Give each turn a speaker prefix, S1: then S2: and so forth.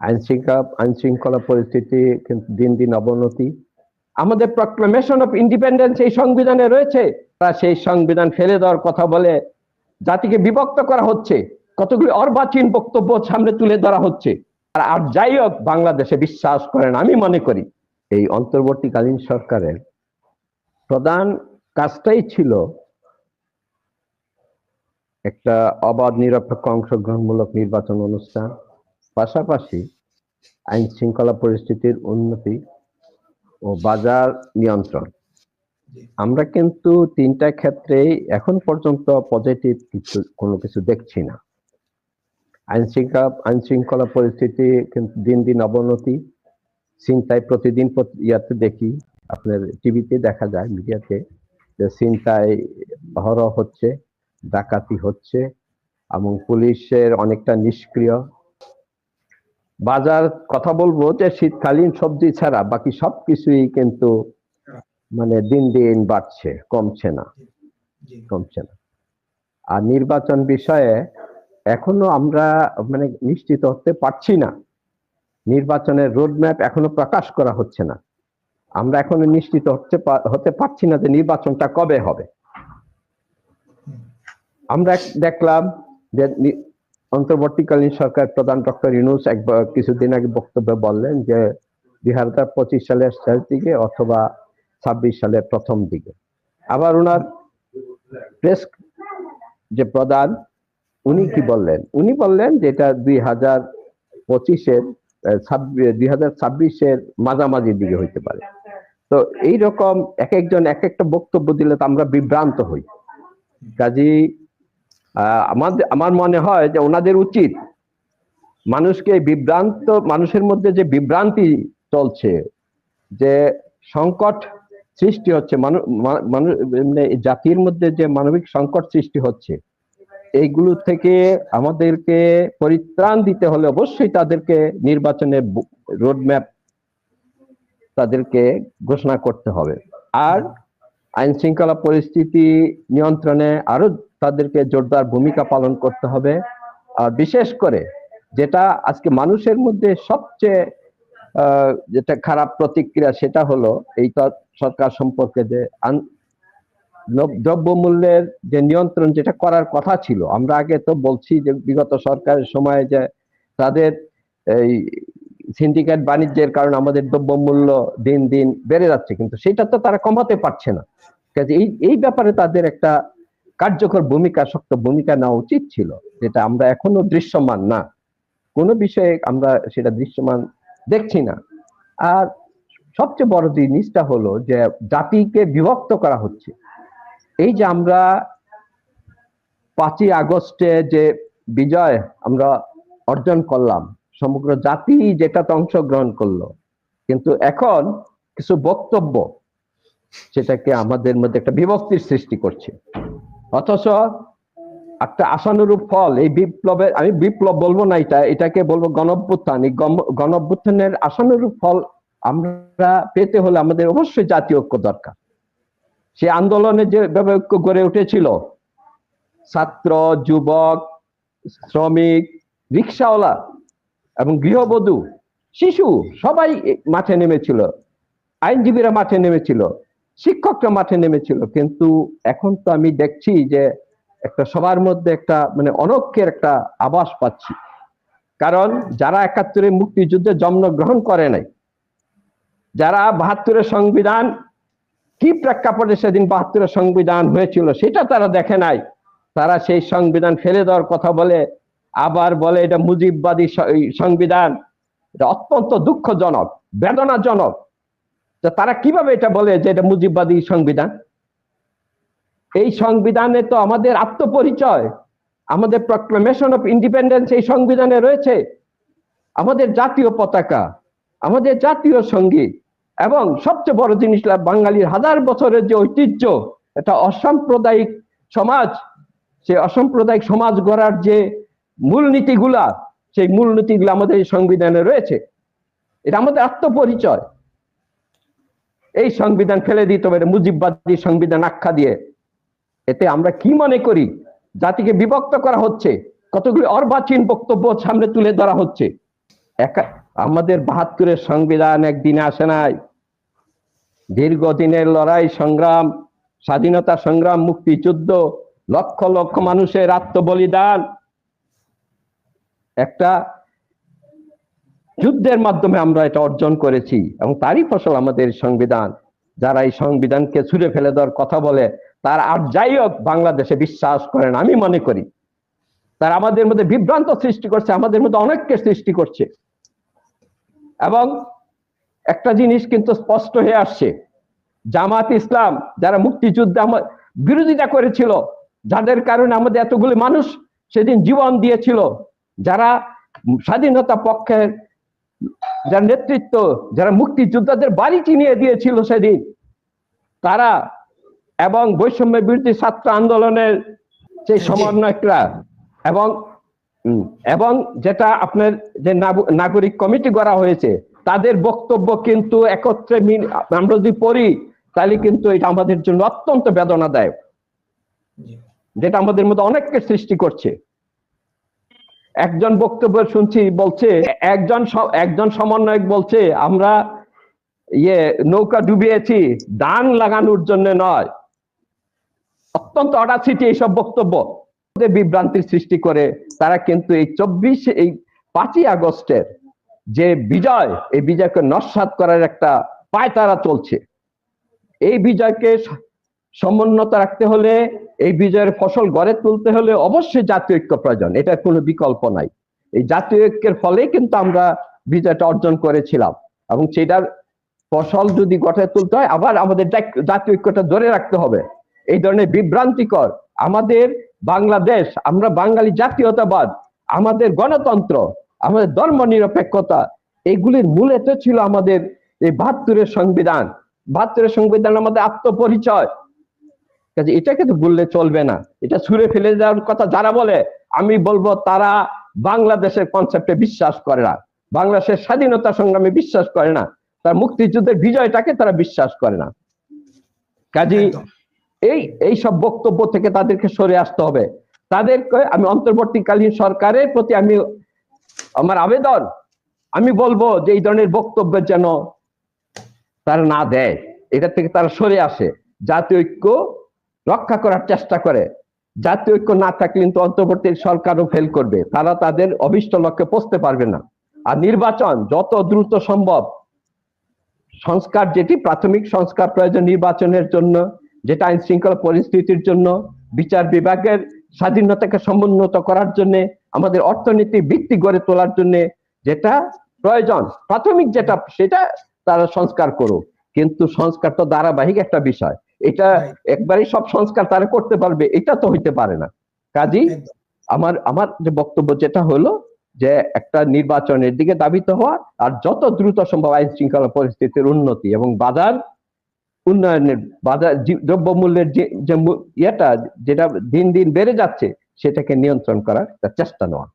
S1: আইন শৃঙ্খলা পরিস্থিতি কিন্তু দিন দিন অবনতি। আমাদের প্রক্লামেশন অফ ইন্ডিপেন্ডেন্স এই সংবিধানে রয়েছে। তারা সেই সংবিধান ফেলে দেওয়ার কথা বলে জাতিকে বিভক্ত করা হচ্ছে। কতগুলি অর্বাচীন বক্তব্য সামনে তুলে ধরা হচ্ছে। আর আর যাই হোক, বাংলাদেশে বিশ্বাস করেন আমি মনে করি, এই অন্তর্বর্তীকালীন সরকারের প্রধান কাজটাই ছিল একটা অবাধ, নিরপেক্ষ, অংশগ্রহণমূলক নির্বাচন অনুষ্ঠান। পাশাপাশি আইন শৃঙ্খলা পরিস্থিতির উন্নতি ও বাজার নিয়ন্ত্রণ। আমরা কিন্তু তিনটা ক্ষেত্রেই এখন পর্যন্ত পজিটিভ কিছু কোনো কিছু দেখছি না। আইন শৃঙ্খলা আইন শৃঙ্খলা পরিস্থিতি কিন্তু দিন দিন অবনতি। চিন্তায় প্রতিদিন ইয়াতে দেখি আপনার টিভিতে দেখা যায় মিডিয়াতে যে চিন্তায় হরহ হচ্ছে ডাকাতি হচ্ছে এবং পুলিশের অনেকটা নিষ্ক্রিয়। বাজার কথা বলব যে শীতকালীন সবজি ছাড়া বাকি সবকিছুই কিন্তু মানে দিন দিন বাড়ছে কমছে না। কমছে না। আর নির্বাচন বিষয়ে এখনও আমরা মানে নিশ্চিত হতে পারছি না। নির্বাচনের রোডম্যাপ এখনও প্রকাশ করা হচ্ছে না। আমরা এখনও নিশ্চিত হচ্ছে হতে পারছি না যে নির্বাচনটা কবে হবে। আমরা দেখলাম যে অন্তর্বর্তীকালীন সরকার প্রধান ডক্টর ইউনুস এক ব- কিছুদিন আগে বক্তব্যে বললেন যে দুই হাজার পঁচিশ সালের শেষ দিকে অথবা ছাব্বিশ সালের প্রথম দিকে। আবার ওনার প্রেস যে প্রধান, উনি কি বললেন? উনি বললেন যে এটা দুই হাজার পঁচিশের দুই হাজার ছাব্বিশের মাঝামাঝি দিকে হইতে পারে। তো এই রকম এক একজন এক একটা বক্তব্য দিলে তো আমরা বিভ্রান্ত হই। কাজী আমাদের আমার মনে হয় যে ওনাদের উচিত মানুষকে বিভ্রান্ত, মানুষের মধ্যে যে বিভ্রান্তি চলছে, যে সংকট সৃষ্টি হচ্ছে মানুষ মানে জাতির মধ্যে যে মানবিক সংকট সৃষ্টি হচ্ছে, এইগুলো থেকে আমাদেরকে পরিত্রাণ দিতে হলে অবশ্যই তাদেরকে নির্বাচনের রোডম্যাপ তাদেরকে ঘোষণা করতে হবে। আর আইন শৃঙ্খলা পরিস্থিতি নিয়ন্ত্রণে আরও তাদেরকে জোরদার ভূমিকা পালন করতে হবে। আর বিশেষ করে যেটা আজকে মানুষের মধ্যে সবচেয়ে যেটা খারাপ প্রতিক্রিয়া সেটা হলো এই সরকার সম্পর্কে যে দ্রব্যমূল্যের যে নিয়ন্ত্রণ যেটা করার কথা ছিল। আমরা আগে তো বলছি যে বিগত সরকারের সময় যে তাদের এই সিন্ডিকেট বাণিজ্যের কারণে আমাদের দ্রব্যমূল্য দিন দিন বেড়ে যাচ্ছে, কিন্তু সেটা তো তারা কমাতে পারছে না। কাজে এই এই ব্যাপারে তাদের একটা কার্যকর ভূমিকা, শক্ত ভূমিকা নেওয়া উচিত ছিল, যেটা আমরা এখনও দৃশ্যমান না। কোনো বিষয়ে আমরা সেটা দৃশ্যমান দেখছি না। আর সবচেয়ে বড় জিনিসটা হলো যে জাতিকে বিভক্ত করা হচ্ছে। এই যে আমরা পাঁচই আগস্টে যে বিজয় আমরা অর্জন করলাম সমগ্র জাতি যেটাতে অংশগ্রহণ করল। কিন্তু এখন কিছু বক্তব্য সেটাকে আমাদের মধ্যে একটা বিভক্তির সৃষ্টি করছে। অথচ একটা আশানুরূপ ফল, এই বিপ্লবের আমি বিপ্লব বলব না এটা, এটাকে বলব গণঅভ্যুত্থান। এই গণ- গণঅভ্যুত্থানের আশানুরূপ ফল আমরা পেতে হলে আমাদের অবশ্যই জাতীয় ঐক্য দরকার। সে আন্দোলনে যে ঐক্য গড়ে উঠেছিল, ছাত্র, যুবক, শ্রমিক, রিক্সাওয়ালা এবং গৃহবধূ, শিশু সবাই মাঠে নেমেছিল। আইনজীবীরা মাঠে নেমেছিল, শিক্ষকরা মাঠে নেমেছিল। কিন্তু এখন তো আমি দেখছি যে একটা সবার মধ্যে একটা মানে অনৈক্যের একটা আভাস পাচ্ছি। কারণ যারা একাত্তরে মুক্তিযুদ্ধে জন্মগ্রহণ করে নাই, যারা বাহাত্তরের সংবিধান, কি প্রেক্ষাপটে সেদিন বাহাত্তরের সংবিধান হয়েছিল সেটা তারা দেখে নাই। তারা সেই সংবিধান ফেলে দেওয়ার কথা বলে আবার বলে এটা মুজিববাদী সংবিধান। এটা অত্যন্ত দুঃখজনক, বেদনাজনক। তারা কীভাবে এটা বলে যে এটা মুজিববাদী সংবিধান? এই সংবিধানে তো আমাদের আত্মপরিচয়, আমাদের প্রক্লামেশন অফ ইন্ডিপেন্ডেন্স এই সংবিধানে রয়েছে। আমাদের জাতীয় পতাকা, আমাদের জাতীয় সংগীত, এবং সবচেয়ে বড় জিনিস বাঙালির হাজার বছরের যে ঐতিহ্য, এটা অসাম্প্রদায়িক সমাজ, সে অসাম্প্রদায়িক সমাজ গড়ার যে মূলনীতিগুলা, সেই মূলনীতিগুলো আমাদের এই সংবিধানে রয়েছে। এটা আমাদের আত্মপরিচয়। এই সংবিধান ফেলে দিতে হবে মুজিববাদী সংবিধান আখ্যা দিয়ে। এতে আমরা কি মনে করি? জাতিকে বিভক্ত করা হচ্ছে, কতগুলি অর্বাচীন বক্তব্য সামনে তুলে ধরা হচ্ছে। একা, আমাদের বাহাত্তরের সংবিধান একদিনে আসে নাই। দীর্ঘদিনের লড়াই, সংগ্রাম, স্বাধীনতা সংগ্রাম, মুক্তিযুদ্ধ, লক্ষ লক্ষ মানুষের আত্মবলিদান একটা যুদ্ধের মাধ্যমে আমরা এটা অর্জন করেছি এবং তারই ফসল আমাদের সংবিধান। যারা এই সংবিধানকে ছুঁড়ে ফেলে দেওয়ার কথা বলে, তার আর যাই হোক বাংলাদেশে বিশ্বাস করেন, আমি মনে করি। তারা আমাদের মধ্যে বিভ্রান্ত সৃষ্টি করছে, আমাদের মধ্যে অনেককে সৃষ্টি করছে। এবং একটা জিনিস কিন্তু স্পষ্ট হয়ে আসছে, জামাত ইসলাম যারা মুক্তিযুদ্ধে আমার বিরোধিতা করেছিল, যাদের কারণে আমাদের এতগুলি মানুষ সেদিন জীবন দিয়েছিল যারা স্বাধীনতা পক্ষের যারা নেতৃত্ব যারা মুক্তিযোদ্ধাদের বাড়ি চিনিয়ে দিয়েছিল সেদিন তারা এবং বৈষম্য বিরোধী ছাত্র আন্দোলনের সেই
S2: জি।
S1: সমন্বয়করা এবং এবং যেটা আপনার যে নাগু- নাগরিক কমিটি করা হয়েছে তাদের বক্তব্য কিন্তু একত্রে আমরা যদি পড়ি তাহলে কিন্তু এটা আমাদের জন্য অত্যন্ত বেদনাদায়ক। যেটা আমাদের মধ্যে অনেককে সৃষ্টি করছে। একজন বক্তব্য শুনছি, বলছে, একজন একজন সমন্বয়ক বলছে, আমরা ইয়ে নৌকা ডুবিয়েছি দান লাগানোর জন্য নয়। অত্যন্ত অডাসিটি এইসব বক্তব্য। বিভ্রান্তির সৃষ্টি করে তারা কিন্তু এই চব্বিশ, এই পাঁচই আগস্টের যে বিজয়, এই বিজয়কে নস্বাত করার একটা পায়তারা চলছে। এই বিজয়কে স- রাখতে হলে এই বিজয়ের ফসল গড়ে তুলতে হলে অবশ্যই জাতীয় ঐক্য প্রয়োজন, এটার কোনো বিকল্প নাই। এই জাতীয় ঐক্যের ফলে কিন্তু আমরা বিজয়টা অর্জন করেছিলাম এবং সেটার ফসল যদি গঠে তুলতে হয়, আবার আমাদের জাতীয় ঐক্যটা ধরে রাখতে হবে। এই ধরনের বিভ্রান্তিকর আমাদের বাংলাদেশ, আমরা বাঙালি জাতীয়তাবাদ, আমাদের গণতন্ত্র, আমাদের ধর্ম নিরপেক্ষতা এগুলির মূলে তো ছিল আমাদের এই বাহাত্তরের সংবিধান। বাহাত্তরের সংবিধান আমাদের আত্মপরিচয় কাজে এটাকে তো বললে চলবে না। এটা ছুঁড়ে ফেলে যাওয়ার কথা যারা বলে আমি বলব তারা বাংলাদেশের কনসেপ্টে বিশ্বাস করে না। বাংলাদেশের স্বাধীনতা সংগ্রামে বিশ্বাস করে না। তার মুক্তিযুদ্ধের বিজয়টাকে তারা বিশ্বাস করে না। কাজী এই এই সব বক্তব্য থেকে তাদেরকে সরে আসতে হবে। তাদেরকে আমি অন্তর্বর্তীকালীন সরকারের প্রতি আমি আমার আবেদন আমি বলব যে এই ধরনের বক্তব্য যেন তারা না দেয়। এটা থেকে তারা সরে আসে। জাতীয় ঐক্য রক্ষা করার চেষ্টা করে। জাতীয় ঐক্য না থাকলে কিন্তু অন্তর্বর্তী সরকারও ফেল করবে। তারা তাদের অভিষ্ট লক্ষ্যে পৌঁছতে পারবে না। আর নির্বাচন যত দ্রুত সম্ভব, সংস্কার যেটি প্রাথমিক সংস্কার প্রয়োজন নির্বাচনের জন্য, যেটা আইন শৃঙ্খলা পরিস্থিতির জন্য, বিচার বিভাগের স্বাধীনতাকে সমুন্নত করার জন্য, আমাদের অর্থনীতি ভিত্তি গড়ে তোলার জন্য যেটা প্রয়োজন, প্রাথমিক যেটা, সেটা তারা সংস্কার করুক। কিন্তু সংস্কার তো ধারাবাহিক একটা বিষয়। এটা. একবারই সব সংস্কার তারা করতে পারবে এটা তো হইতে পারে না।
S2: একদম।
S1: আমার আমার যে বক্তব্য যেটা হলো যে একটা নির্বাচনের দিকে দাবিত হওয়া আর যত দ্রুত সম্ভব আইন শৃঙ্খলা পরিস্থিতির উন্নতি এবং বাজার উন্নয়নের বাজার দ্রব্যমূল্যের যে যে ইয়েটা যেটা দিন দিন বেড়ে যাচ্ছে সেটাকে নিয়ন্ত্রণ করার চেষ্টা নেওয়া।